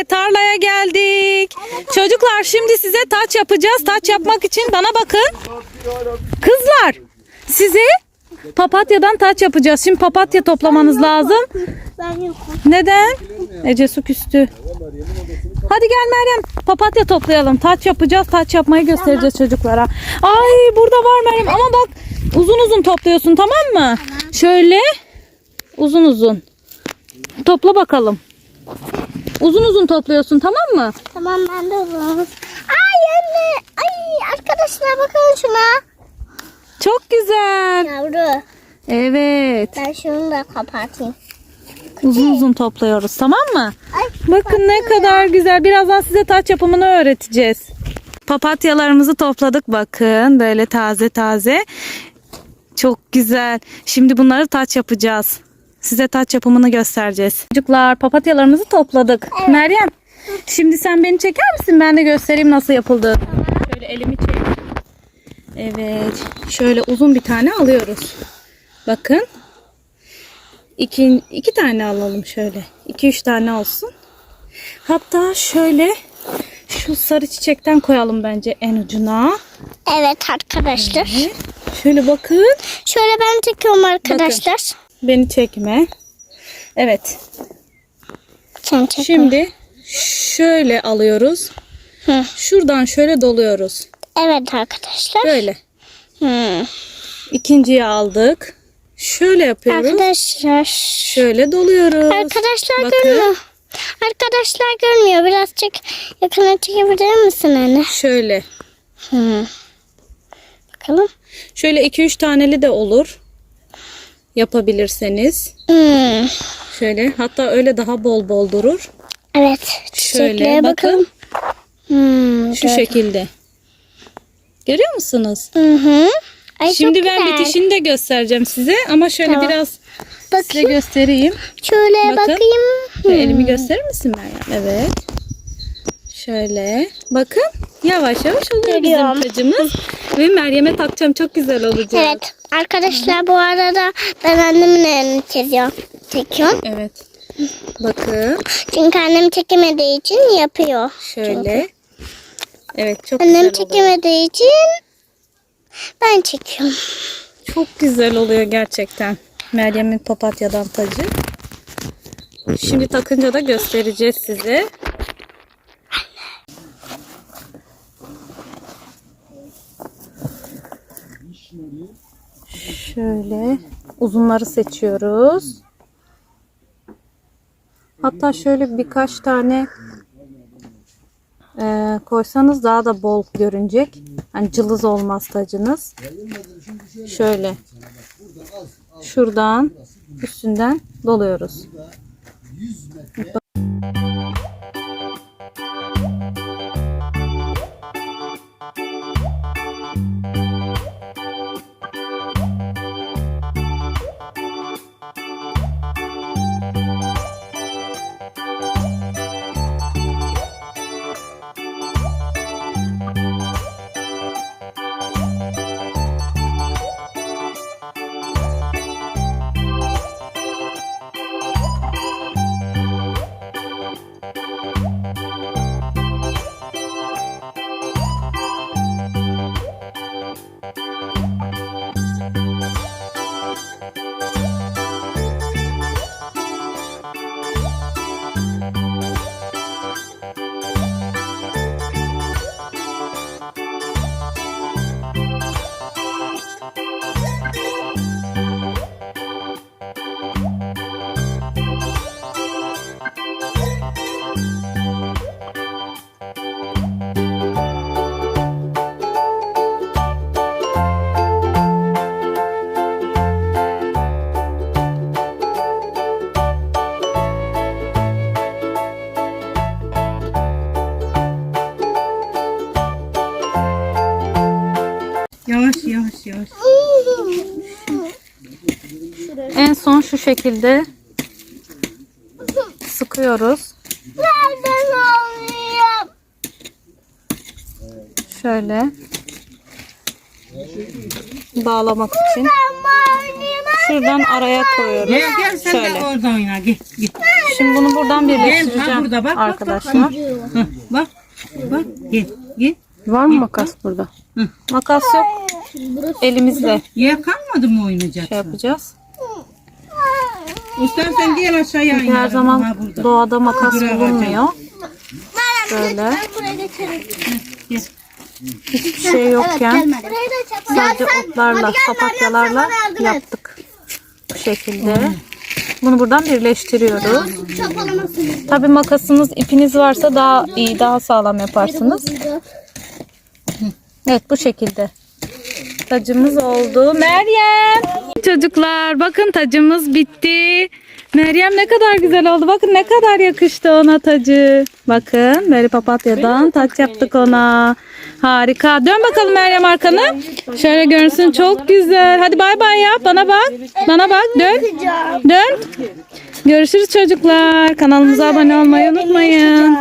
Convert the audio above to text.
Evet tarlaya geldik. Çocuklar şimdi size taç yapacağız. Taç yapmak için bana bakın. Kızlar size papatyadan taç yapacağız. Şimdi papatya toplamanız lazım. Neden? Ece su küstü. Hadi gel Meryem papatya toplayalım. Taç yapacağız. Taç yapmayı göstereceğiz çocuklara. Ay burada var Meryem ama bak uzun uzun topluyorsun tamam mı? Şöyle uzun uzun. Topla bakalım. Uzun uzun topluyorsun tamam mı? Tamam ben de olurum. Ay anne. Ay arkadaşlar bakın şuna. Çok güzel. Yavru. Evet. Ben şunu da kapatayım. Uzun uzun topluyoruz tamam mı? Ay Bakın ne kadar güzel. Birazdan size taç yapımını öğreteceğiz. Papatyalarımızı topladık bakın. Böyle taze taze. Çok güzel. Şimdi bunları taç yapacağız. Size taç yapımını göstereceğiz. Çocuklar papatyalarımızı topladık. Meryem şimdi sen beni çeker misin? Ben de göstereyim nasıl yapıldığı. Şöyle elimi çek. Evet. Şöyle uzun bir tane alıyoruz. Bakın. İki, iki tane alalım şöyle. İki üç tane olsun. Hatta şöyle şu sarı çiçekten koyalım bence en ucuna. Evet arkadaşlar. Evet. Şöyle bakın. Şöyle ben çekiyorum arkadaşlar. Beni çekme. Evet. Sen. Şimdi şöyle alıyoruz. Hı. Şuradan şöyle doluyoruz. Evet arkadaşlar. Böyle. Hı. İkinciyi aldık. Şöyle yapıyoruz. Arkadaşlar. Şöyle doluyoruz. Arkadaşlar Bakın. görmüyor. Arkadaşlar görmüyor. Birazcık yakına çekebilir misin anne? Şöyle. Hı. Bakalım. Şöyle 2-3 taneli de olur. Yapabilirseniz. Hı. Şöyle. Hatta öyle daha bol bol durur. Evet. Şöyle bakın. Hmm, Şu şekilde. Görüyor musunuz? Hı hı. Ay, Şimdi ben güzel. bitişini de göstereceğim size ama şöyle Tamam. biraz size Bakayım. göstereyim. Şöyle Bakın. bakayım. Şöyle elimi gösterir misin Meryem? Evet. Şöyle. Bakın. Yavaş yavaş oluyor Görüyorum. bizim tacımız. Ve Meryem'e takacağım. Çok güzel olacak. Evet. Arkadaşlar bu arada ben annemin elini çiziyorum. Çekiyorum. Evet. Bakın. Çünkü annem çekemediği için yapıyor. Şöyle. Evet çok Annem güzel oluyor. çekemediği için ben çekiyorum. Çok güzel oluyor gerçekten. Meryem'in papatyadan tacı. Şimdi takınca da göstereceğiz size. Şöyle uzunları seçiyoruz. Hatta şöyle birkaç tane e, koysanız daha da bol görünecek. Hani cılız olmaz tacınız. Şöyle. Şuradan üstünden doluyoruz. Yavaş yavaş. En son şu şekilde sıkıyoruz. Nereden alayım? Şöyle bağlamak için. Şuradan araya koyuyoruz. Gel gel sen Şöyle. de orada oyna gel. gel. Şimdi bunu buradan Gel ha birleştireceğim burada bak. bak, arkadaşlar. Bak, Hı, bak. Bak gel. Gel. Var mı makas burada? Makas yok. Elimizle Yer kalmadı mı oynayacak? şey yapacağız. Usta sen gel aşağıya. Çünkü her zaman doğada makas Buraya bulunmuyor. Böyle Buraya geçelim. hiçbir şey yokken da çapalım. sadece otlarla, papatyalarla yaptık. Bu şekilde. Bunu buradan birleştiriyoruz. Çapalamasın. Tabii makasınız, ipiniz varsa daha iyi, daha sağlam yaparsınız. Evet bu şekilde. Tacımız oldu. Meryem. Çocuklar bakın tacımız bitti. Meryem ne kadar güzel oldu. Bakın ne kadar yakıştı ona tacı. Bakın böyle papatyadan taç yaptık ona. Harika. Dön bakalım Meryem arkanı. Şöyle görünsün çok güzel. Hadi bay bay yap. Bana bak. Bana bak. Dön. Dön. Görüşürüz çocuklar. Kanalımıza abone olmayı unutmayın.